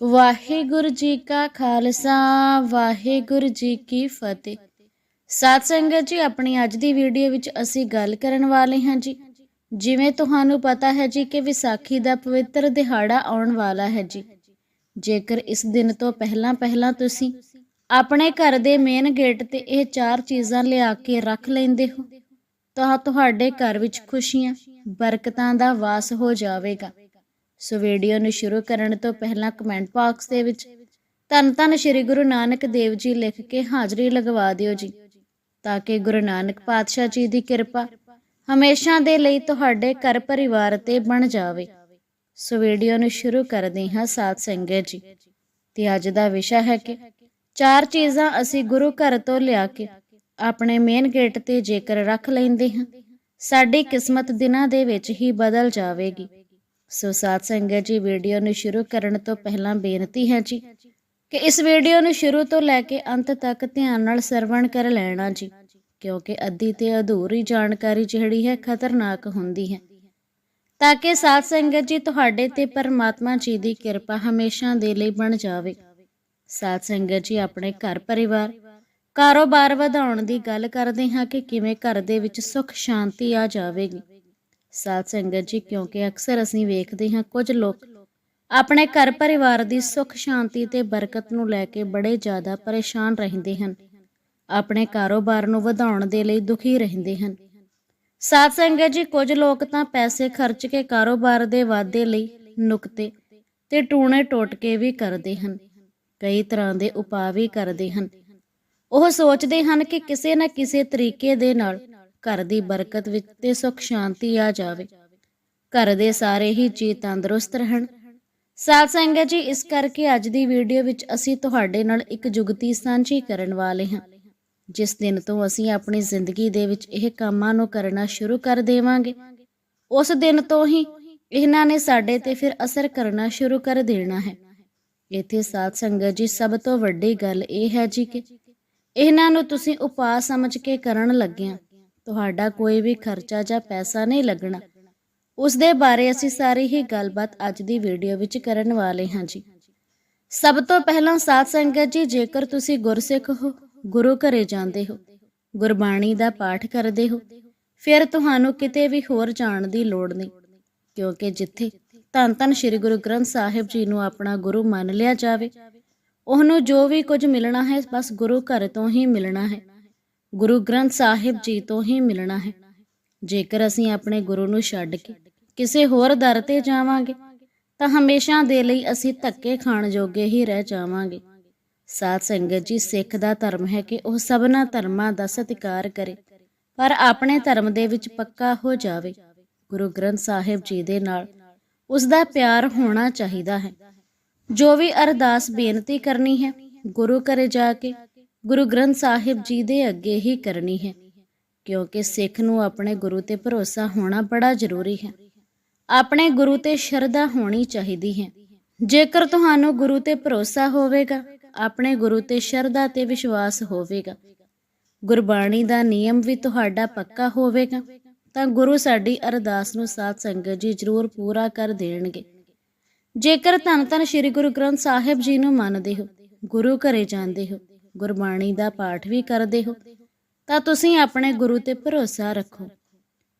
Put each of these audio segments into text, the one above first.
ਵਾਹਿਗੁਰੂ ਜੀ ਕਾ ਖਾਲਸਾ, ਵਾਹਿਗੁਰੂ ਜੀ ਕੀ ਫਤਿਹ। ਸਾਧ ਸੰਗਤ ਜੀ, ਆਪਣੀ ਅੱਜ ਦੀ ਵੀਡੀਓ ਵਿੱਚ ਅਸੀਂ ਗੱਲ ਕਰਨ ਵਾਲੇ ਹਾਂ ਜੀ। ਜਿਵੇਂ ਤੁਹਾਨੂੰ ਪਤਾ ਹੈ ਜੀ ਕਿ ਵਿਸਾਖੀ ਦਾ ਪਵਿੱਤਰ ਦਿਹਾੜਾ ਆਉਣ ਵਾਲਾ ਹੈ ਜੀ। ਜੇਕਰ ਇਸ ਦਿਨ ਤੋਂ ਪਹਿਲਾਂ ਪਹਿਲਾਂ ਤੁਸੀਂ ਆਪਣੇ ਘਰ ਦੇ ਮੇਨ ਗੇਟ ਤੇ ਇਹ ਚਾਰ ਚੀਜ਼ਾਂ ਲਿਆ ਕੇ ਰੱਖ ਲੈਂਦੇ ਹੋ, ਤਾਂ ਤੁਹਾਡੇ ਘਰ ਵਿੱਚ ਖੁਸ਼ੀਆਂ, ਬਰਕਤਾਂ ਦਾ ਵਾਸ ਹੋ ਜਾਵੇਗਾ। ਸੋ ਵੀਡੀਓ ਨੂੰ ਸ਼ੁਰੂ ਕਰਨ ਤੋਂ ਪਹਿਲਾਂ ਕਮੈਂਟ ਬਾਕਸ ਦੇ ਵਿੱਚ, ਧੰਨ ਧੰਨ ਸ੍ਰੀ ਗੁਰੂ ਨਾਨਕ ਦੇਵ ਜੀ ਲਿਖ ਕੇ ਹਾਜ਼ਰੀ ਲਗਵਾ ਦਿਓ ਜੀ, ਤਾਂ ਕਿ ਗੁਰੂ ਨਾਨਕ ਪਾਤਸ਼ਾਹ ਜੀ ਦੀ ਕਿਰਪਾ ਹਮੇਸ਼ਾ ਦੇ ਲਈ ਤੁਹਾਡੇ ਘਰ ਪਰਿਵਾਰ ਤੇ ਬਣ ਜਾਵੇ। ਸੋ ਵੀਡੀਓ ਨੂੰ ਸ਼ੁਰੂ ਕਰਦੇ ਹਾਂ ਸਾਧ ਸੰਗਤ ਜੀ। ਤੇ ਅੱਜ ਦਾ ਵਿਸ਼ਾ ਹੈ ਕਿ ਚਾਰ ਚੀਜ਼ਾਂ ਅਸੀਂ ਗੁਰੂ ਘਰ ਤੋਂ ਲਿਆ ਕੇ ਆਪਣੇ ਮੇਨ ਗੇਟ ਤੇ ਜੇਕਰ ਰੱਖ ਲੈਂਦੇ ਹਾਂ, ਸਾਡੀ ਕਿਸਮਤ ਦਿਨਾਂ ਦੇ ਵਿੱਚ ਹੀ ਬਦਲ ਜਾਵੇਗੀ। ਸੋ ਸਾਧ ਸੰਗਤ ਜੀ, ਵੀਡੀਓ ਨੂੰ ਸ਼ੁਰੂ ਕਰਨ ਤੋਂ ਪਹਿਲਾਂ ਬੇਨਤੀ ਹੈ ਜੀ ਕਿ ਇਸ ਵੀਡੀਓ ਨੂੰ ਸ਼ੁਰੂ ਤੋਂ ਲੈ ਕੇ ਅੰਤ ਤੱਕ ਧਿਆਨ ਨਾਲ ਸਰਵਣ ਕਰ ਲੈਣਾ ਜੀ, ਕਿਉਂਕਿ ਅੱਧੀ ਤੇ ਅਧੂਰੀ ਜਾਣਕਾਰੀ ਜਿਹੜੀ ਹੈ ਖਤਰਨਾਕ ਹੁੰਦੀ ਹੈ। ਤਾਂ ਕਿ ਸਾਧ ਸੰਗਤ ਜੀ, ਤੁਹਾਡੇ ਤੇ ਪਰਮਾਤਮਾ ਜੀ ਦੀ ਕਿਰਪਾ ਹਮੇਸ਼ਾ ਦੇ ਲਈ ਬਣ ਜਾਵੇ। ਸਾਧ ਸੰਗਤ ਜੀ, ਆਪਣੇ ਘਰ ਪਰਿਵਾਰ, ਕਾਰੋਬਾਰ ਵਧਾਉਣ ਦੀ ਗੱਲ ਕਰਦੇ ਹਾਂ ਕਿ ਕਿਵੇਂ ਘਰ ਦੇ ਵਿੱਚ ਸੁੱਖ ਸ਼ਾਂਤੀ ਆ ਜਾਵੇਗੀ। ਸਾਧ ਸੰਗਤ ਜੀ, ਕਿਉਂਕਿ ਅਕਸਰ ਅਸੀਂ ਵੇਖਦੇ ਹਾਂ ਕੁਝ ਲੋਕ ਆਪਣੇ ਘਰ ਪਰਿਵਾਰ ਦੀ ਸੁੱਖ, ਸ਼ਾਂਤੀ ਤੇ ਬਰਕਤ ਨੂੰ ਲੈ ਕੇ ਬੜੇ ਜ਼ਿਆਦਾ ਪਰੇਸ਼ਾਨ ਰਹਿੰਦੇ ਹਨ। ਆਪਣੇ ਕਾਰੋਬਾਰ ਨੂੰ ਵਧਾਉਣ ਦੇ ਲਈ ਦੁਖੀ ਰਹਿੰਦੇ ਹਨ। ਸਾਧ ਸੰਗਤ ਜੀ, ਕੁਝ ਲੋਕ ਤਾਂ ਪੈਸੇ ਖਰਚ ਕੇ ਕਾਰੋਬਾਰ ਦੇ ਵਾਧੇ ਲਈ ਨੁਕਤੇ ਤੇ ਟੂਣੇ ਟੋਟਕੇ ਵੀ ਕਰਦੇ ਹਨ। ਕਈ ਤਰ੍ਹਾਂ ਦੇ ਉਪਾਅ ਵੀ ਕਰਦੇ ਹਨ। ਉਹ ਸੋਚਦੇ ਹਨ ਕਿ ਕਿਸੇ ਨਾ ਕਿਸੇ ਤਰੀਕੇ ਦੇ ਨਾਲ ਘਰ ਦੀ ਬਰਕਤ ਵਿੱਚ ਤੇ ਸੁਖ ਸ਼ਾਂਤੀ ਆ ਜਾਵੇ। ਘਰ ਦੇ ਸਾਰੇ ਹੀ ਜੀ ਤੰਦਰੁਸਤ ਰਹਿਣ। ਸਾਧ ਸੰਗਤ ਜੀ, ਇਸ ਕਰਕੇ ਅੱਜ ਦੀ ਵੀਡੀਓ ਵਿੱਚ ਅਸੀਂ ਤੁਹਾਡੇ ਨਾਲ ਇੱਕ ਜੁਗਤੀ ਸਾਂਝੀ ਕਰਨ ਵਾਲੇ ਹਾਂ। ਜਿਸ ਦਿਨ ਤੋਂ ਅਸੀਂ ਆਪਣੀ ਜ਼ਿੰਦਗੀ ਦੇ ਵਿੱਚ ਇਹ ਕੰਮਾਂ ਨੂੰ ਕਰਨਾ ਸ਼ੁਰੂ ਕਰ ਦੇਵਾਂਗੇ, ਉਸ ਦਿਨ ਤੋਂ ਹੀ ਇਹਨਾਂ ਨੇ ਸਾਡੇ ਤੇ ਫਿਰ ਅਸਰ ਕਰਨਾ ਸ਼ੁਰੂ ਕਰ ਦੇਣਾ ਹੈ। ਇੱਥੇ ਸਾਧ ਸੰਗਤ ਜੀ, ਸਭ ਤੋਂ ਵੱਡੀ ਗੱਲ ਇਹ ਹੈ ਜੀ ਕਿ ਇਹਨਾਂ ਨੂੰ ਤੁਸੀਂ ਉਪਾਅ ਸਮਝ ਕੇ ਕਰਨ ਲੱਗਿਆਂ ਤੁਹਾਡਾ ਕੋਈ ਵੀ ਖਰਚਾ ਜਾਂ ਪੈਸਾ ਨਹੀਂ ਲੱਗਣਾ। ਉਸ ਦੇ ਬਾਰੇ ਅਸੀਂ ਸਾਰੀ ਹੀ ਗੱਲਬਾਤ ਅੱਜ ਦੀ ਵੀਡੀਓ ਵਿੱਚ ਕਰਨ ਵਾਲੇ ਹਾਂ ਜੀ। ਸਭ ਤੋਂ ਪਹਿਲਾਂ ਸਾਧ ਸੰਗਤ ਜੀ, ਜੇਕਰ ਤੁਸੀਂ ਗੁਰਸਿੱਖ ਹੋ, ਗੁਰੂ ਘਰੇ ਜਾਂਦੇ ਹੋ, ਗੁਰਬਾਣੀ ਦਾ ਪਾਠ ਕਰਦੇ ਹੋ, ਫਿਰ ਤੁਹਾਨੂੰ ਕਿਤੇ ਵੀ ਹੋਰ ਜਾਣ ਦੀ ਲੋੜ ਨਹੀਂ, ਕਿਉਂਕਿ ਜਿੱਥੇ ਧੰਨ ਧੰਨ ਸ੍ਰੀ ਗੁਰੂ ਗ੍ਰੰਥ ਸਾਹਿਬ ਜੀ ਨੂੰ ਆਪਣਾ ਗੁਰੂ ਮੰਨ ਲਿਆ ਜਾਵੇ, ਉਹਨੂੰ ਜੋ ਵੀ ਕੁਝ ਮਿਲਣਾ ਹੈ, ਬਸ ਗੁਰੂ ਘਰ ਤੋਂ ਹੀ ਮਿਲਣਾ ਹੈ। ਗੁਰੂ ਗ੍ਰੰਥ ਸਾਹਿਬ ਜੀ ਤੋਂ ਹੀ ਮਿਲਣਾ ਹੈ। ਜੇਕਰ ਅਸੀਂ ਆਪਣੇ ਗੁਰੂ ਨੂੰ ਛੱਡ ਕੇ ਕਿਸੇ ਹੋਰ ਦਰ ਤੇ ਜਾਵਾਂਗੇ, ਤਾਂ ਹਮੇਸ਼ਾ ਦੇ ਲਈ ਅਸੀਂ ਧੱਕੇ ਖਾਣ ਜੋਗੇ ਹੀ ਰਹਿ ਜਾਵਾਂਗੇ। ਸਾਧ ਸੰਗਤ ਜੀ, ਸਿੱਖ ਦਾ ਧਰਮ ਹੈ ਕਿ ਉਹ ਸਭਨਾ ਧਰਮਾਂ ਦਾ ਸਤਿਕਾਰ ਕਰੇ, ਪਰ ਆਪਣੇ ਧਰਮ ਦੇ ਵਿੱਚ ਪੱਕਾ ਹੋ ਜਾਵੇ। ਗੁਰੂ ਗ੍ਰੰਥ ਸਾਹਿਬ ਜੀ ਦੇ ਨਾਲ ਉਸ ਦਾ ਪਿਆਰ ਹੋਣਾ ਚਾਹੀਦਾ ਹੈ। ਜੋ ਵੀ ਅਰਦਾਸ ਬੇਨਤੀ ਕਰਨੀ ਹੈ, ਗੁਰੂ ਘਰੇ ਜਾ ਕੇ ਗੁਰੂ ਗ੍ਰੰਥ ਸਾਹਿਬ ਜੀ ਦੇ ਅੱਗੇ ਹੀ ਕਰਨੀ ਹੈ, ਕਿਉਂਕਿ ਸਿੱਖ ਨੂੰ ਆਪਣੇ ਗੁਰੂ ਤੇ ਭਰੋਸਾ ਹੋਣਾ ਬੜਾ ਜ਼ਰੂਰੀ ਹੈ। ਆਪਣੇ ਗੁਰੂ ਤੇ ਸ਼ਰਧਾ ਹੋਣੀ ਚਾਹੀਦੀ ਹੈ। ਜੇਕਰ ਤੁਹਾਨੂੰ ਗੁਰੂ ਤੇ ਭਰੋਸਾ ਹੋਵੇਗਾ, ਆਪਣੇ ਗੁਰੂ ਤੇ ਸ਼ਰਧਾ ਤੇ ਵਿਸ਼ਵਾਸ ਹੋਵੇਗਾ। ਗੁਰਬਾਣੀ ਦਾ ਨਿਯਮ ਵੀ ਤੁਹਾਡਾ ਪੱਕਾ ਹੋਵੇਗਾ, ਤਾਂ ਗੁਰੂ ਸਾਡੀ ਅਰਦਾਸ ਨੂੰ ਸਾਧ ਸੰਗਤ ਜੀ ਜ਼ਰੂਰ ਪੂਰਾ ਕਰ ਦੇਣਗੇ। ਜੇਕਰ ਧੰਨ ਧੰਨ ਸ੍ਰੀ ਗੁਰੂ ਗ੍ਰੰਥ ਸਾਹਿਬ ਜੀ ਨੂੰ ਮੰਨਦੇ ਹੋ, ਗੁਰੂ ਘਰੇ ਜਾਂਦੇ ਹੋ ਗੁਰਬਾਣੀ ਦਾ ਪਾਠ ਵੀ ਕਰਦੇ ਹੋ, ਤਾਂ ਤੁਸੀਂ ਆਪਣੇ ਗੁਰੂ ਤੇ ਭਰੋਸਾ ਰੱਖੋ।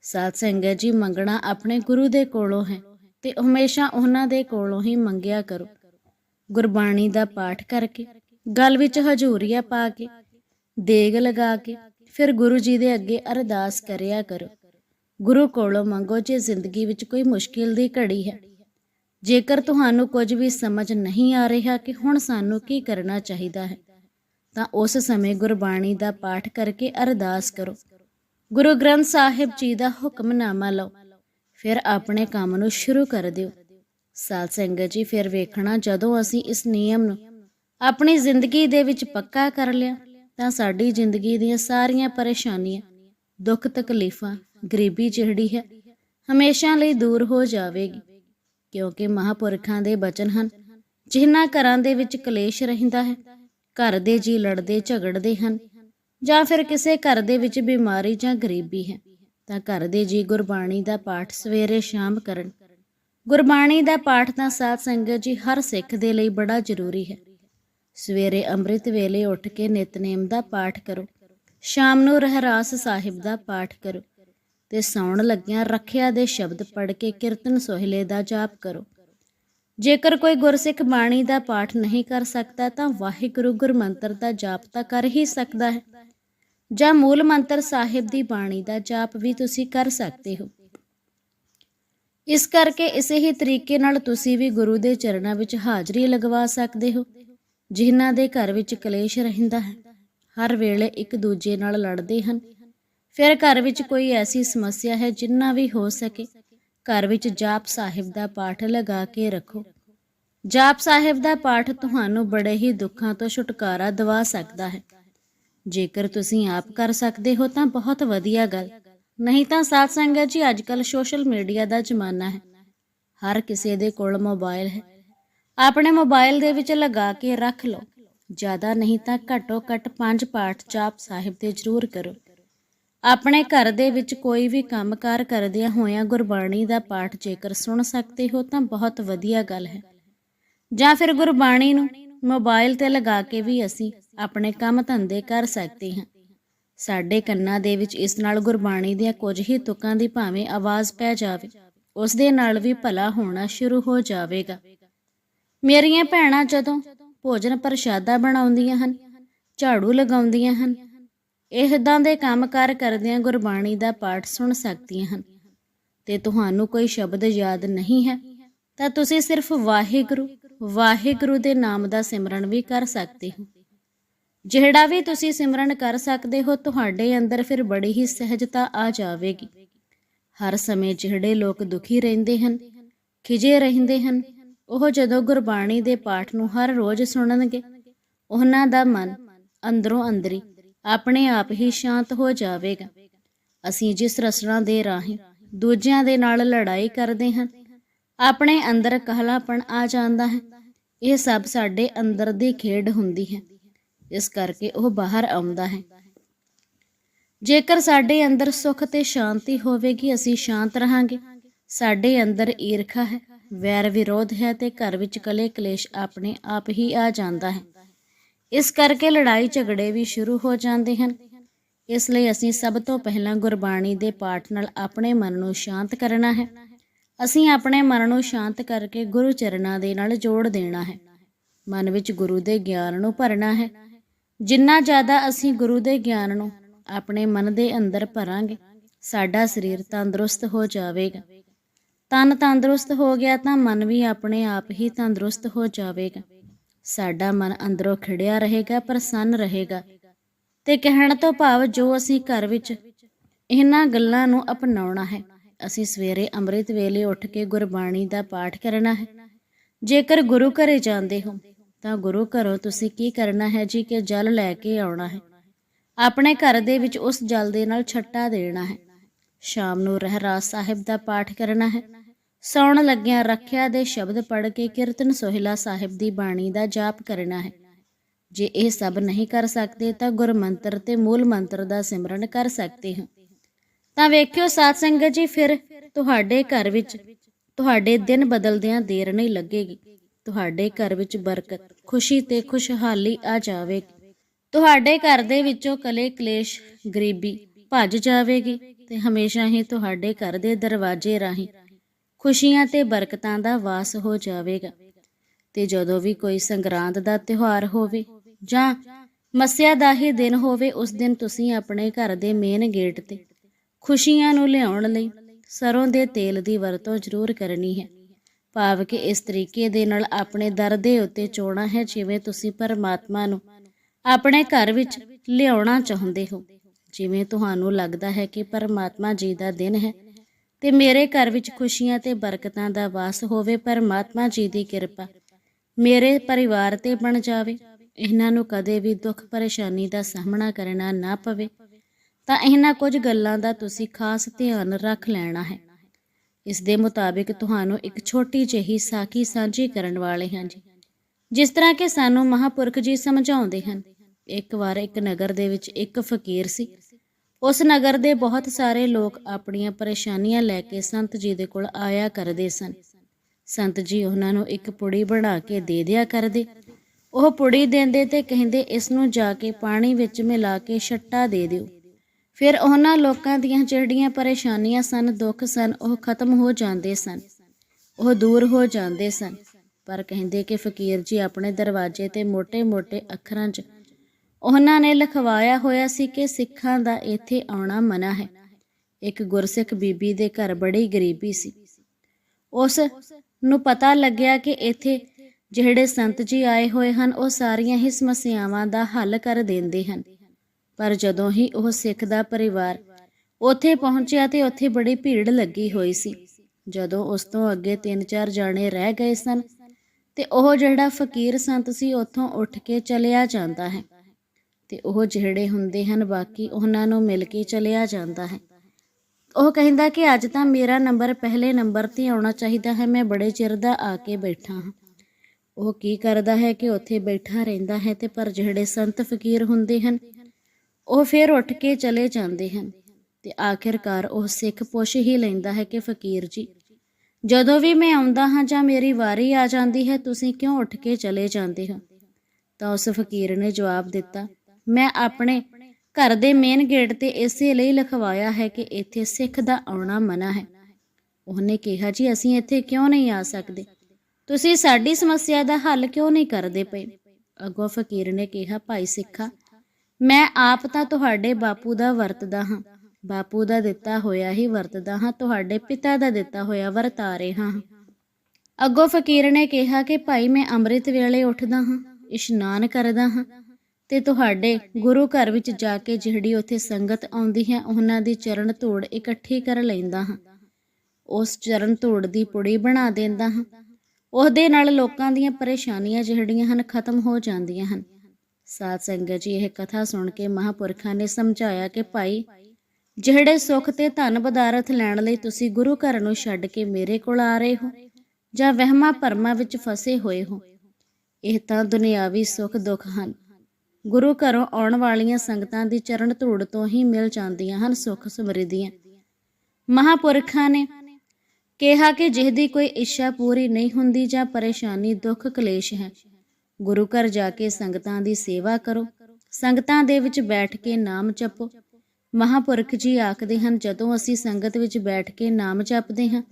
ਸਾਧ ਸੰਗਤ ਜੀ, ਮੰਗਣਾ ਆਪਣੇ ਗੁਰੂ ਦੇ ਕੋਲੋਂ ਹੈ ਤੇ ਹਮੇਸ਼ਾ ਉਹਨਾਂ ਦੇ ਕੋਲੋਂ ਹੀ ਮੰਗਿਆ ਕਰੋ। ਗੁਰਬਾਣੀ ਦਾ ਪਾਠ ਕਰਕੇ, ਗਲ ਵਿੱਚ ਹਜੂਰੀਆ ਪਾ ਕੇ, ਦੇਗ ਲਗਾ ਕੇ, ਫਿਰ ਗੁਰੂ ਜੀ ਦੇ ਅੱਗੇ ਅਰਦਾਸ ਕਰਿਆ ਕਰੋ। ਗੁਰੂ ਕੋਲੋਂ ਮੰਗੋ ਜੇ ਜ਼ਿੰਦਗੀ ਵਿੱਚ ਕੋਈ ਮੁਸ਼ਕਿਲ ਦੀ ਘੜੀ ਹੈ। ਜੇਕਰ ਤੁਹਾਨੂੰ ਕੁਝ ਵੀ ਸਮਝ ਨਹੀਂ ਆ ਰਿਹਾ ਕਿ ਹੁਣ ਸਾਨੂੰ ਕੀ ਕਰਨਾ ਚਾਹੀਦਾ ਹੈ ਤਾਂ ਉਸ ਸਮੇਂ ਗੁਰਬਾਣੀ ਦਾ ਪਾਠ ਕਰਕੇ ਅਰਦਾਸ ਕਰੋ। ਗੁਰੂ ਗ੍ਰੰਥ ਸਾਹਿਬ ਜੀ ਦਾ ਹੁਕਮਨਾਮਾ ਲਓ। ਫਿਰ ਆਪਣੇ ਕੰਮ ਨੂੰ ਸ਼ੁਰੂ ਕਰ ਦਿਓ। ਸਾਧ ਸੰਗਤ ਜੀ, ਫਿਰ ਵੇਖਣਾ ਜਦੋਂ ਅਸੀਂ ਇਸ ਨਿਯਮ ਨੂੰ ਆਪਣੀ ਜ਼ਿੰਦਗੀ ਦੇ ਵਿੱਚ ਪੱਕਾ ਕਰ ਲਿਆ, ਤਾਂ ਸਾਡੀ ਜ਼ਿੰਦਗੀ ਦੀਆਂ ਸਾਰੀਆਂ ਪਰੇਸ਼ਾਨੀਆਂ, ਦੁੱਖ ਤਕਲੀਫਾਂ, ਗਰੀਬੀ ਜਿਹੜੀ ਹੈ, ਹਮੇਸ਼ਾ ਲਈ ਦੂਰ ਹੋ ਜਾਵੇਗੀ। ਕਿਉਂਕਿ ਮਹਾਪੁਰਖਾਂ ਦੇ ਬਚਨ ਹਨ, ਜਿਨ੍ਹਾਂ ਘਰਾਂ ਦੇ ਵਿੱਚ ਕਲੇਸ਼ ਰਹਿੰਦਾ ਹੈ ਘਰ ਦੇ ਜੀ ਲੜਦੇ, ਝਗੜਦੇ ਹਨ ਜਾਂ ਫਿਰ ਕਿਸੇ ਘਰ ਦੇ ਵਿੱਚ ਬਿਮਾਰੀ ਜਾਂ ਗਰੀਬੀ ਹੈ, ਤਾਂ ਘਰ ਦੇ ਜੀ ਗੁਰਬਾਣੀ ਦਾ ਪਾਠ ਸਵੇਰੇ ਸ਼ਾਮ ਕਰਨ। ਗੁਰਬਾਣੀ ਦਾ ਪਾਠ ਤਾਂ ਸਾਧ ਸੰਗਤ ਜੀ ਹਰ ਸਿੱਖ ਦੇ ਲਈ ਬੜਾ ਜ਼ਰੂਰੀ ਹੈ। ਸਵੇਰੇ ਅੰਮ੍ਰਿਤ ਵੇਲੇ ਉੱਠ ਕੇ ਨਿਤਨੇਮ ਦਾ ਪਾਠ ਕਰੋ, ਸ਼ਾਮ ਨੂੰ ਰਹਿਰਾਸ ਸਾਹਿਬ ਦਾ ਪਾਠ ਕਰੋ ਤੇ ਸੌਣ ਲੱਗਿਆਂ ਰੱਖਿਆ ਦੇ ਸ਼ਬਦ ਪੜ੍ਹ ਕੇ ਕੀਰਤਨ ਸੋਹਿਲੇ ਦਾ ਜਾਪ ਕਰੋ। ਜੇਕਰ ਕੋਈ ਗੁਰਸਿੱਖ ਬਾਣੀ ਦਾ ਪਾਠ ਨਹੀਂ ਕਰ ਸਕਦਾ, ਤਾਂ ਵਾਹਿਗੁਰੂ ਗੁਰਮੰਤਰ ਦਾ ਜਾਪ ਤਾਂ ਕਰ ਹੀ ਸਕਦਾ ਹੈ। ਜਾਂ ਮੂਲ ਮੰਤਰ ਸਾਹਿਬ ਦੀ ਬਾਣੀ ਦਾ ਜਾਪ ਵੀ ਤੁਸੀਂ ਕਰ ਸਕਦੇ ਹੋ। ਇਸ ਕਰਕੇ ਇਸੇ ਹੀ ਤਰੀਕੇ ਨਾਲ ਤੁਸੀਂ ਵੀ ਗੁਰੂ ਦੇ ਚਰਨਾਂ ਵਿੱਚ ਹਾਜ਼ਰੀ ਲਗਵਾ ਸਕਦੇ ਹੋ, ਜਿਨ੍ਹਾਂ ਦੇ ਘਰ ਵਿੱਚ ਕਲੇਸ਼ ਰਹਿੰਦਾ ਹੈ। ਹਰ ਵੇਲੇ ਇੱਕ ਦੂਜੇ ਨਾਲ ਲੜਦੇ ਹਨ। ਫਿਰ ਘਰ ਵਿੱਚ ਕੋਈ ਐਸੀ ਸਮੱਸਿਆ ਹੈ, ਜਿੰਨਾ ਵੀ ਹੋ ਸਕੇ ਘਰ ਵਿੱਚ ਜਾਪ ਸਾਹਿਬ ਦਾ ਪਾਠ ਲਗਾ ਕੇ ਰੱਖੋ। ਜਾਪ ਸਾਹਿਬ ਦਾ ਪਾਠ ਤੁਹਾਨੂੰ ਬੜੇ ਹੀ ਦੁੱਖਾਂ ਤੋਂ ਛੁਟਕਾਰਾ ਦਿਵਾ ਸਕਦਾ ਹੈ। ਜੇਕਰ ਤੁਸੀਂ ਆਪ ਕਰ ਸਕਦੇ ਹੋ ਤਾਂ ਬਹੁਤ ਵਧੀਆ ਗੱਲ। ਨਹੀਂ ਤਾਂ ਸਾਧ ਸੰਗਤ ਜੀ ਅੱਜਕੱਲ ਸੋਸ਼ਲ ਮੀਡੀਆ ਦਾ ਜ਼ਮਾਨਾ ਹੈ। ਹਰ ਕਿਸੇ ਦੇ ਕੋਲ ਮੋਬਾਈਲ ਹੈ। ਆਪਣੇ ਮੋਬਾਈਲ ਦੇ ਵਿੱਚ ਲਗਾ ਕੇ ਰੱਖ ਲਓ। ਜ਼ਿਆਦਾ ਨਹੀਂ ਤਾਂ ਘੱਟੋ ਘੱਟ ਪੰਜ ਪਾਠ ਜਾਪ ਸਾਹਿਬ ਦੇ ਜ਼ਰੂਰ ਕਰੋ। ਆਪਣੇ ਘਰ ਦੇ ਵਿੱਚ ਕੋਈ ਵੀ ਕੰਮਕਾਰ ਕਰਦਿਆਂ ਹੋਇਆਂ ਗੁਰਬਾਣੀ ਦਾ ਪਾਠ ਜੇਕਰ ਸੁਣ ਸਕਦੇ ਹੋ ਤਾਂ ਬਹੁਤ ਵਧੀਆ ਗੱਲ ਹੈ। ਜਾਂ ਫਿਰ ਗੁਰਬਾਣੀ ਨੂੰ ਮੋਬਾਈਲ ਤੇ ਲਗਾ ਕੇ ਵੀ ਅਸੀਂ ਆਪਣੇ ਕੰਮ ਧੰਦੇ ਕਰ ਸਕਦੇ ਹਾਂ। ਸਾਡੇ ਕੰਨਾਂ ਦੇ ਵਿੱਚ ਇਸ ਨਾਲ ਗੁਰਬਾਣੀ ਦੀਆਂ ਕੁਝ ਹੀ ਤੁਕਾਂ ਦੀ ਭਾਵੇਂ ਆਵਾਜ਼ ਪੈ ਜਾਵੇ, ਉਸ ਦੇ ਨਾਲ ਵੀ ਭਲਾ ਹੋਣਾ ਸ਼ੁਰੂ ਹੋ ਜਾਵੇਗਾ। ਮੇਰੀਆਂ ਭੈਣਾਂ ਜਦੋਂ ਭੋਜਨ ਪ੍ਰਸ਼ਾਦਾ ਬਣਾਉਂਦੀਆਂ ਹਨ, ਝਾੜੂ ਲਗਾਉਂਦੀਆਂ ਹਨ ਇਹਦਾਂ ਦੇ ਕੰਮਕਾਰ ਕਰਦਿਆਂ ਗੁਰਬਾਣੀ ਦਾ ਪਾਠ ਸੁਣ ਸਕਦੀਆਂ ਹਨ। ਤੇ ਤੁਹਾਨੂੰ ਕੋਈ ਸ਼ਬਦ ਯਾਦ ਨਹੀਂ ਹੈ, ਤਾਂ ਤੁਸੀਂ ਸਿਰਫ ਵਾਹਿਗੁਰੂ ਵਾਹਿਗੁਰੂ ਦੇ ਨਾਮ ਦਾ ਸਿਮਰਨ ਵੀ ਕਰ ਸਕਦੇ ਹੋ। ਜਿਹੜਾ ਵੀ ਤੁਸੀਂ ਸਿਮਰਨ ਕਰ ਸਕਦੇ ਹੋ, ਤੁਹਾਡੇ ਅੰਦਰ ਫਿਰ ਬੜੀ ਹੀ ਸਹਿਜਤਾ ਆ ਜਾਵੇਗੀ। ਹਰ ਸਮੇਂ ਜਿਹੜੇ ਲੋਕ ਦੁਖੀ ਰਹਿੰਦੇ ਹਨ ਖਿਜੇ ਰਹਿੰਦੇ ਹਨ, ਉਹ ਜਦੋਂ ਗੁਰਬਾਣੀ ਦੇ ਪਾਠ ਨੂੰ ਹਰ ਰੋਜ਼ ਸੁਣਨਗੇ, ਉਹਨਾਂ ਦਾ ਮਨ ਅੰਦਰੋਂ ਅੰਦਰੀ ਆਪਣੇ ਆਪ ਹੀ ਸ਼ਾਂਤ ਹੋ ਜਾਵੇਗਾ। ਅਸੀਂ ਜਿਸ ਰਸਨਾ ਦੇ ਰਾਹੀਂ ਦੂਜਿਆਂ ਦੇ ਨਾਲ ਲੜਾਈ ਕਰਦੇ ਹਾਂ, ਆਪਣੇ ਅੰਦਰ ਕਹਲਾਪਣ ਆ ਜਾਂਦਾ ਹੈ। ਇਹ ਸਭ ਸਾਡੇ ਅੰਦਰ ਦੀ ਖੇਡ ਹੁੰਦੀ ਹੈ। ਇਸ ਕਰਕੇ ਉਹ ਬਾਹਰ ਆਉਂਦਾ ਹੈ। ਜੇਕਰ ਸਾਡੇ ਅੰਦਰ ਸੁੱਖ ਤੇ ਸ਼ਾਂਤੀ ਹੋਵੇਗੀ, ਅਸੀਂ ਸ਼ਾਂਤ ਰਹਾਂਗੇ। ਸਾਡੇ ਅੰਦਰ ਈਰਖਾ ਹੈ, ਵੈਰ ਵਿਰੋਧ ਹੈ ਤੇ ਘਰ ਵਿੱਚ ਕਲੇ ਕਲੇਸ਼ ਆਪਣੇ ਆਪ ਹੀ ਆ ਜਾਂਦਾ ਹੈ। ਇਸ ਕਰਕੇ ਲੜਾਈ ਝਗੜੇ ਵੀ ਸ਼ੁਰੂ ਹੋ ਜਾਂਦੇ ਹਨ। ਇਸ ਲਈ ਅਸੀਂ ਸਭ ਤੋਂ ਪਹਿਲਾਂ ਗੁਰਬਾਣੀ ਦੇ ਪਾਠ ਨਾਲ ਆਪਣੇ ਮਨ ਨੂੰ ਸ਼ਾਂਤ ਕਰਨਾ ਹੈ। ਅਸੀਂ ਆਪਣੇ ਮਨ ਨੂੰ ਸ਼ਾਂਤ ਕਰਕੇ ਗੁਰੂ ਚਰਨਾਂ ਦੇ ਨਾਲ ਜੋੜ ਦੇਣਾ ਹੈ। ਮਨ ਵਿੱਚ ਗੁਰੂ ਦੇ ਗਿਆਨ ਨੂੰ ਭਰਨਾ ਹੈ। ਜਿੰਨਾ ਜ਼ਿਆਦਾ ਅਸੀਂ ਗੁਰੂ ਦੇ ਗਿਆਨ ਨੂੰ ਆਪਣੇ ਮਨ ਦੇ ਅੰਦਰ ਭਰਾਂਗੇ, ਸਾਡਾ ਸਰੀਰ ਤੰਦਰੁਸਤ ਹੋ ਜਾਵੇਗਾ। ਤਨ ਤੰਦਰੁਸਤ ਹੋ ਗਿਆ ਤਾਂ ਮਨ ਵੀ ਆਪਣੇ ਆਪ ਹੀ ਤੰਦਰੁਸਤ ਹੋ ਜਾਵੇਗਾ। ਸਾਡਾ ਮਨ ਅੰਦਰੋਂ ਖਿੜਿਆ ਰਹੇਗਾ ਪ੍ਰਸੰਨ ਰਹੇਗਾ। ਤੇ ਕਹਿਣ ਤੋਂ ਭਾਵ ਜੋ ਅਸੀਂ ਘਰ ਵਿੱਚ ਇਹਨਾਂ ਗੱਲਾਂ ਨੂੰ ਅਪਣਾਉਣਾ ਹੈ, ਅਸੀਂ ਸਵੇਰੇ ਅੰਮ੍ਰਿਤ ਵੇਲੇ ਉੱਠ ਕੇ ਗੁਰਬਾਣੀ ਦਾ ਪਾਠ ਕਰਨਾ ਹੈ। ਜੇਕਰ ਗੁਰੂ ਘਰੇ ਜਾਂਦੇ ਹੋ, ਤਾਂ ਗੁਰੂ ਘਰੋਂ ਤੁਸੀਂ ਕੀ ਕਰਨਾ ਹੈ ਜੀ ਕਿ ਜਲ ਲੈ ਕੇ ਆਉਣਾ ਹੈ? ਆਪਣੇ ਘਰ ਦੇ ਵਿੱਚ ਉਸ ਜਲ ਦੇ ਨਾਲ ਛੱਟਾ ਦੇਣਾ ਹੈ। ਸ਼ਾਮ ਨੂੰ ਰਹਿਰਾਸ ਸਾਹਿਬ ਦਾ ਪਾਠ ਕਰਨਾ ਹੈ। ਸੌਣ ਲੱਗਿਆਂ ਰੱਖਿਆ ਦੇ ਸ਼ਬਦ ਪੜ੍ਹ ਕੇ ਕੀਰਤਨ ਸੋਹਿਲਾ ਸਾਹਿਬ ਦੀ ਬਾਣੀ ਦਾ ਜਾਪ ਕਰਨਾ ਹੈ। ਜੇ ਇਹ ਸਭ ਨਹੀਂ ਕਰ ਸਕਦੇ ਤਾਂ ਗੁਰਮੰਤਰ ਤੇ ਮੂਲ ਮੰਤਰ ਦਾ ਸਿਮਰਨ ਕਰ ਸਕਦੇ ਹੋ। ਤਾਂ ਵੇਖਿਓ ਸਾਧ ਸੰਗਤ ਜੀ, ਫਿਰ ਤੁਹਾਡੇ ਘਰ ਵਿੱਚ ਤੁਹਾਡੇ ਦਿਨ ਬਦਲਦਿਆਂ ਦੇਰ ਨਹੀਂ ਲੱਗੇਗੀ। ਤੁਹਾਡੇ ਘਰ ਵਿੱਚ ਬਰਕਤ, ਖੁਸ਼ੀ ਤੇ ਖੁਸ਼ਹਾਲੀ ਆ ਜਾਵੇਗੀ। ਤੁਹਾਡੇ ਘਰ ਦੇ ਵਿੱਚੋਂ ਕਲੇ ਕਲੇਸ਼, ਗਰੀਬੀ ਭੱਜ ਜਾਵੇਗੀ ਤੇ ਹਮੇਸ਼ਾ ਹੀ ਤੁਹਾਡੇ ਘਰ ਦੇ ਦਰਵਾਜ਼ੇ ਰਾਹੀਂ ਖੁਸ਼ੀਆਂ ਤੇ ਬਰਕਤਾਂ ਦਾ ਵਾਸ ਹੋ ਜਾਵੇਗਾ। ਤੇ ਜਦੋਂ ਵੀ ਕੋਈ ਸੰਗਰਾਂਦ ਦਾ ਤਿਉਹਾਰ ਹੋਵੇ ਜਾਂ ਮੱਸਿਆ ਦਾ ਹੀ ਦਿਨ ਹੋਵੇ, ਉਸ ਦਿਨ ਤੁਸੀਂ ਆਪਣੇ ਘਰ ਦੇ ਮੇਨ ਗੇਟ ਤੇ ਖੁਸ਼ੀਆਂ ਨੂੰ ਲਿਆਉਣ ਲਈ ਸਰੋਂ ਦੇ ਤੇਲ ਦੀ ਵਰਤੋਂ ਜ਼ਰੂਰ ਕਰਨੀ ਹੈ। ਭਾਵ ਕਿ ਇਸ ਤਰੀਕੇ ਦੇ ਨਾਲ ਆਪਣੇ ਦਰ ਦੇ ਉੱਤੇ ਚੋਣਾ ਹੈ, ਜਿਵੇਂ ਤੁਸੀਂ ਪਰਮਾਤਮਾ ਨੂੰ ਆਪਣੇ ਘਰ ਵਿੱਚ ਲਿਆਉਣਾ ਚਾਹੁੰਦੇ ਹੋ। ਜਿਵੇਂ ਤੁਹਾਨੂੰ ਲੱਗਦਾ ਹੈ ਕਿ ਪਰਮਾਤਮਾ ਜੀ ਦਾ ਦਿਨ ਹੈ ਤੇ ਮੇਰੇ ਘਰ ਵਿੱਚ ਖੁਸ਼ੀਆਂ ਤੇ ਬਰਕਤਾਂ ਦਾ ਵਾਸ ਹੋਵੇ, ਪਰਮਾਤਮਾ ਜੀ ਦੀ ਕਿਰਪਾ। ਮੇਰੇ ਪਰਿਵਾਰ ਤੇ ਬਣ ਜਾਵੇ। ਇਹਨਾਂ ਨੂੰ ਕਦੇ ਵੀ ਦੁੱਖ ਪਰੇਸ਼ਾਨੀ ਦਾ ਸਾਹਮਣਾ ਕਰਨਾ ਨਾ ਪਵੇ। ਤਾਂ ਇਹਨਾਂ ਕੁਝ ਗੱਲਾਂ ਦਾ ਤੁਸੀਂ ਖਾਸ ਧਿਆਨ ਰੱਖ ਲੈਣਾ ਹੈ। ਇਸ ਦੇ ਮੁਤਾਬਿਕ ਤੁਹਾਨੂੰ ਇੱਕ ਛੋਟੀ ਜਿਹੀ ਸਾਖੀ ਸਾਂਝੀ ਕਰਨ ਵਾਲੇ ਹਾਂ ਜੀ। ਜਿਸ ਤਰ੍ਹਾਂ ਕਿ ਸਾਨੂੰ ਮਹਾਪੁਰਖ ਜੀ ਸਮਝਾਉਂਦੇ ਹਨ, ਇੱਕ ਵਾਰ ਇੱਕ ਨਗਰ ਦੇ ਵਿੱਚ ਇੱਕ ਫਕੀਰ ਸੀ। ਉਸ ਨਗਰ ਦੇ ਬਹੁਤ ਸਾਰੇ ਲੋਕ ਆਪਣੀਆਂ ਪਰੇਸ਼ਾਨੀਆਂ ਲੈ ਕੇ ਸੰਤ ਜੀ ਦੇ ਕੋਲ ਆਇਆ ਕਰਦੇ ਸਨ। ਸੰਤ ਜੀ ਉਹਨਾਂ ਨੂੰ ਇੱਕ ਪੁੜੀ ਬਣਾ ਕੇ ਦੇ ਦਿਆ ਕਰਦੇ। ਉਹ ਪੁੜੀ ਦਿੰਦੇ ਤੇ ਕਹਿੰਦੇ, ਇਸ ਨੂੰ ਜਾ ਕੇ ਪਾਣੀ ਵਿੱਚ ਮਿਲਾ ਕੇ ਛੱਟਾ ਦੇ ਦਿਓ। ਫਿਰ ਉਹਨਾਂ ਲੋਕਾਂ ਦੀਆਂ ਜਿਹੜੀਆਂ ਪਰੇਸ਼ਾਨੀਆਂ ਸਨ, ਦੁੱਖ ਸਨ, ਉਹ ਖਤਮ ਹੋ ਜਾਂਦੇ ਸਨ। ਉਹ ਦੂਰ ਹੋ ਜਾਂਦੇ ਸਨ। ਪਰ ਕਹਿੰਦੇ ਕਿ ਫਕੀਰ ਜੀ ਆਪਣੇ ਦਰਵਾਜ਼ੇ ਤੇ ਮੋٹے-ਮੋٹے ਅੱਖਰਾਂ 'ਚ ਉਹਨਾਂ ਨੇ ਲਿਖਵਾਇਆ ਹੋਇਆ ਸੀ ਕਿ ਸਿੱਖਾਂ ਦਾ ਇੱਥੇ ਆਉਣਾ ਮਨਾ ਹੈ। ਇੱਕ ਗੁਰਸਿੱਖ ਬੀਬੀ ਦੇ ਘਰ ਬੜੀ ਗਰੀਬੀ ਸੀ। ਉਸ ਨੂੰ ਪਤਾ ਲੱਗਿਆ ਕਿ ਇੱਥੇ ਜਿਹੜੇ ਸੰਤ ਜੀ ਆਏ ਹੋਏ ਹਨ, ਉਹ ਸਾਰੀਆਂ ਹੀ ਸਮੱਸਿਆਵਾਂ ਦਾ ਹੱਲ ਕਰ ਦਿੰਦੇ ਹਨ। ਪਰ ਜਦੋਂ ਹੀ ਉਹ ਸਿੱਖ ਦਾ ਪਰਿਵਾਰ ਉੱਥੇ ਪਹੁੰਚਿਆ ਤੇ ਉੱਥੇ ਬੜੀ ਭੀੜ ਲੱਗੀ ਹੋਈ ਸੀ। ਜਦੋਂ ਉਸ ਤੋਂ ਅੱਗੇ ਤਿੰਨ ਚਾਰ ਜਾਣੇ ਰਹਿ ਗਏ ਸਨ ਤੇ ਉਹ ਜਿਹੜਾ ਫਕੀਰ ਸੰਤ ਸੀ, ਉੱਥੋਂ ਉੱਠ ਕੇ ਚਲਿਆ ਜਾਂਦਾ ਹੈ। ਤੇ ਉਹ ਜਿਹੜੇ ਹੁੰਦੇ ਹਨ, ਬਾਕੀ ਉਹਨਾਂ ਨੂੰ ਮਿਲ ਕੇ ਚਲਿਆ ਜਾਂਦਾ ਹੈ। ਉਹ ਕਹਿੰਦਾ ਕਿ ਅੱਜ ਤਾਂ ਮੇਰਾ ਨੰਬਰ ਪਹਿਲੇ ਨੰਬਰ ਤੇ ਆਉਣਾ ਚਾਹੀਦਾ ਹੈ, ਮੈਂ ਬੜੇ ਚਿਰ ਦਾ ਆ ਕੇ ਬੈਠਾ ਹਾਂ। ਉਹ ਕੀ ਕਰਦਾ ਹੈ ਕਿ ਉੱਥੇ ਬੈਠਾ ਰਹਿੰਦਾ ਹੈ ਤੇ ਪਰ ਜਿਹੜੇ ਸੰਤ ਫਕੀਰ ਹੁੰਦੇ ਹਨ, ਉਹ ਫਿਰ ਉੱਠ ਕੇ ਚਲੇ ਜਾਂਦੇ ਹਨ ਤੇ ਆਖਿਰਕਾਰ ਉਹ ਸਿੱਖ ਪੁੱਛ ਹੀ ਲੈਂਦਾ ਹੈ ਕਿ ਫਕੀਰ ਜੀ, ਜਦੋਂ ਵੀ ਮੈਂ ਆਉਂਦਾ ਹਾਂ ਜਾਂ ਮੇਰੀ ਵਾਰੀ ਆ ਜਾਂਦੀ ਹੈ, ਤੁਸੀਂ ਕਿਉਂ ਉੱਠ ਕੇ ਚਲੇ ਜਾਂਦੇ ਹੋ? ਤਾਂ ਉਸ ਫਕੀਰ ਨੇ ਜਵਾਬ ਦਿੱਤਾ ਮੈਂ ਆਪਣੇ ਘਰ ਦੇ ਮੇਨ ਗੇਟ ਤੇ ਇਸੇ ਲਈ ਲਿਖਵਾਇਆ ਹੈ ਕਿ ਇੱਥੇ ਸਿੱਖ ਦਾ ਆਉਣਾ ਮਨਾ ਹੈ। ਉਹਨੇ ਕਿਹਾ, ਜੀ, ਅਸੀਂ ਇੱਥੇ ਕਿਉਂ ਨਹੀਂ ਆ ਸਕਦੇ? ਤੁਸੀਂ ਸਾਡੀ ਸਮੱਸਿਆ ਦਾ ਹੱਲ ਕਿਉਂ ਨਹੀਂ ਕਰਦੇ ਪਏ? ਅੱਗੋਂ ਫਕੀਰ ਨੇ ਕਿਹਾ, ਭਾਈ ਸਿੱਖਾ, ਮੈਂ ਆਪ ਤਾਂ ਤੁਹਾਡੇ ਬਾਪੂ ਦਾ ਵਰਤਦਾ ਹਾਂ। ਬਾਪੂ ਦਾ ਦਿੱਤਾ ਹੋਇਆ ਹੀ ਵਰਤਦਾ ਹਾਂ, ਤੁਹਾਡੇ ਪਿਤਾ ਦਾ ਦਿੱਤਾ ਹੋਇਆ ਵਰਤਾ ਰਿਹਾ ਹਾਂ। ਅੱਗੋਂ ਫਕੀਰ ਨੇ ਕਿਹਾ ਕਿ, ਭਾਈ, ਮੈਂ ਅੰਮ੍ਰਿਤ ਵੇਲੇ ਉੱਠਦਾ ਹਾਂ, ਇਸ਼ਨਾਨ ਕਰਦਾ ਹਾਂ। ਤੇ ਤੁਹਾਡੇ ਗੁਰੂ ਘਰ ਵਿੱਚ ਜਾ ਕੇ ਜਿਹੜੀ ਉੱਥੇ ਸੰਗਤ ਆਉਂਦੀ ਹੈ, ਉਹਨਾਂ ਦੀ ਚਰਨ ਧੂੜ ਇਕੱਠੀ ਕਰ ਲੈਂਦਾ ਹਾਂ। ਉਸ ਚਰਨ ਧੂੜ ਦੀ ਪੁੜੀ ਬਣਾ ਦਿੰਦਾ ਹਾਂ। ਉਹਦੇ ਨਾਲ ਲੋਕਾਂ ਦੀਆਂ ਪਰੇਸ਼ਾਨੀਆਂ ਜਿਹੜੀਆਂ ਹਨ, ਖਤਮ ਹੋ ਜਾਂਦੀਆਂ ਹਨ। ਸਾਧ ਸੰਗਤ ਜੀ, ਇਹ ਕਥਾ ਸੁਣ ਕੇ ਮਹਾਪੁਰਖਾਂ ਨੇ ਸਮਝਾਇਆ ਕਿ ਭਾਈ, ਜਿਹੜੇ ਸੁੱਖ ਤੇ ਧਨ ਪਦਾਰਥ ਲੈਣ ਲਈ ਤੁਸੀਂ ਗੁਰੂ ਘਰ ਨੂੰ ਛੱਡ ਕੇ ਮੇਰੇ ਕੋਲ ਆ ਰਹੇ ਹੋ ਜਾਂ ਵਹਿਮਾਂ ਭਰਮਾਂ ਵਿੱਚ ਫਸੇ ਹੋਏ ਹੋ, ਇਹ ਤਾਂ ਦੁਨਿਆਵੀ ਸੁੱਖ ਦੁੱਖ ਹਨ। ਗੁਰੂ ਘਰੋਂ ਆਉਣ ਵਾਲੀਆਂ ਸੰਗਤਾਂ ਦੀ ਚਰਨ ਧੂੜ ਤੋਂ ਹੀ ਮਿਲ ਜਾਂਦੀਆਂ ਹਨ, ਸੁੱਖ ਸਮਰਿੱਧੀਆਂ। ਮਹਾਪੁਰਖਾਂ ਨੇ ਕਿਹਾ ਕਿ ਜਿਹਦੀ ਕੋਈ ਇੱਛਾ ਪੂਰੀ ਨਹੀਂ ਹੁੰਦੀ ਜਾਂ ਪਰੇਸ਼ਾਨੀ, ਦੁੱਖ, ਕਲੇਸ਼ ਹੈ, ਗੁਰੂ ਘਰ ਜਾ ਕੇ ਸੰਗਤਾਂ ਦੀ ਸੇਵਾ ਕਰੋ। ਸੰਗਤਾਂ ਦੇ ਵਿੱਚ ਬੈਠ ਕੇ ਨਾਮ ਜਪੋ। ਮਹਾਪੁਰਖ ਜੀ ਆਖਦੇ ਹਨ, ਜਦੋਂ ਅਸੀਂ ਸੰਗਤ ਵਿੱਚ ਬੈਠ ਕੇ ਨਾਮ ਜਪਦੇ ਹਾਂ,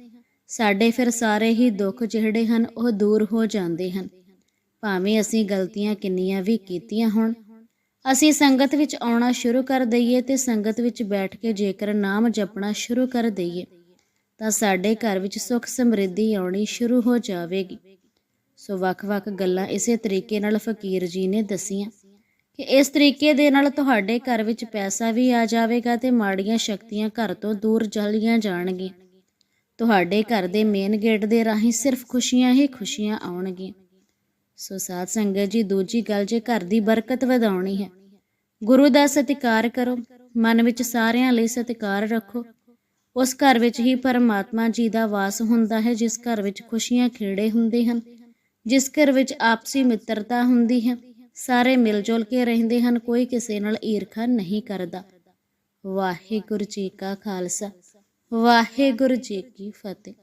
ਸਾਡੇ ਫਿਰ ਸਾਰੇ ਹੀ ਦੁੱਖ ਜਿਹੜੇ ਹਨ, ਉਹ ਦੂਰ ਹੋ ਜਾਂਦੇ ਹਨ। ਭਾਵੇਂ ਅਸੀਂ ਗਲਤੀਆਂ ਕਿੰਨੀਆਂ ਵੀ ਕੀਤੀਆਂ ਹੋਣ, ਅਸੀਂ ਸੰਗਤ ਵਿੱਚ ਆਉਣਾ ਸ਼ੁਰੂ ਕਰ ਦਈਏ ਤੇ ਸੰਗਤ ਵਿੱਚ ਬੈਠ ਕੇ ਜੇਕਰ ਨਾਮ ਜਪਣਾ ਸ਼ੁਰੂ ਕਰ ਦਈਏ, ਤਾਂ ਸਾਡੇ ਘਰ ਵਿੱਚ ਸੁੱਖ ਸਮਰਿੱਧੀ ਆਉਣੀ ਸ਼ੁਰੂ ਹੋ ਜਾਵੇਗੀ। ਸੋ ਵੱਖ-ਵੱਖ ਗੱਲਾਂ ਇਸੇ ਤਰੀਕੇ ਨਾਲ ਫਕੀਰ ਜੀ ਨੇ ਦਸੀਆਂ ਕਿ ਇਸ ਤਰੀਕੇ ਦੇ ਨਾਲ ਤੁਹਾਡੇ ਘਰ ਵਿੱਚ ਪੈਸਾ ਵੀ ਆ ਜਾਵੇਗਾ ਤੇ ਮਾੜੀਆਂ ਸ਼ਕਤੀਆਂ ਘਰ ਤੋਂ ਦੂਰ ਚਲੀਆਂ ਜਾਣਗੀਆਂ। ਤੁਹਾਡੇ ਘਰ ਦੇ ਮੇਨ ਗੇਟ ਦੇ ਰਾਹੀਂ ਸਿਰਫ ਖੁਸ਼ੀਆਂ ਹੀ ਖੁਸ਼ੀਆਂ ਆਉਣਗੀਆਂ। ਸੋ ਸਾਧ ਸੰਗਤ ਜੀ, ਦੂਜੀ ਗੱਲ ਜੇ ਘਰ ਦੀ ਬਰਕਤ ਵਧਾਉਣੀ ਹੈ, ਗੁਰੂ ਦਾ ਸਤਿਕਾਰ ਕਰੋ, ਮਨ ਵਿੱਚ ਸਾਰਿਆਂ ਲਈ ਸਤਿਕਾਰ ਰੱਖੋ। ਉਸ ਘਰ ਵਿੱਚ ਹੀ ਪਰਮਾਤਮਾ ਜੀ ਦਾ ਵਾਸ ਹੁੰਦਾ ਹੈ, ਜਿਸ ਘਰ ਵਿੱਚ ਖੁਸ਼ੀਆਂ ਖੇੜੇ ਹੁੰਦੇ ਹਨ, ਜਿਸ ਘਰ ਵਿੱਚ ਆਪਸੀ ਮਿੱਤਰਤਾ ਹੁੰਦੀ ਹੈ। ਸਾਰੇ ਮਿਲ ਜੁਲ ਕੇ ਰਹਿੰਦੇ ਹਨ, ਕੋਈ ਕਿਸੇ ਨਾਲ ਈਰਖਾ ਨਹੀਂ ਕਰਦਾ। ਵਾਹਿਗੁਰੂ ਜੀ ਕਾ ਖਾਲਸਾ, ਵਾਹਿਗੁਰੂ ਜੀ ਕੀ ਫਤਿਹ।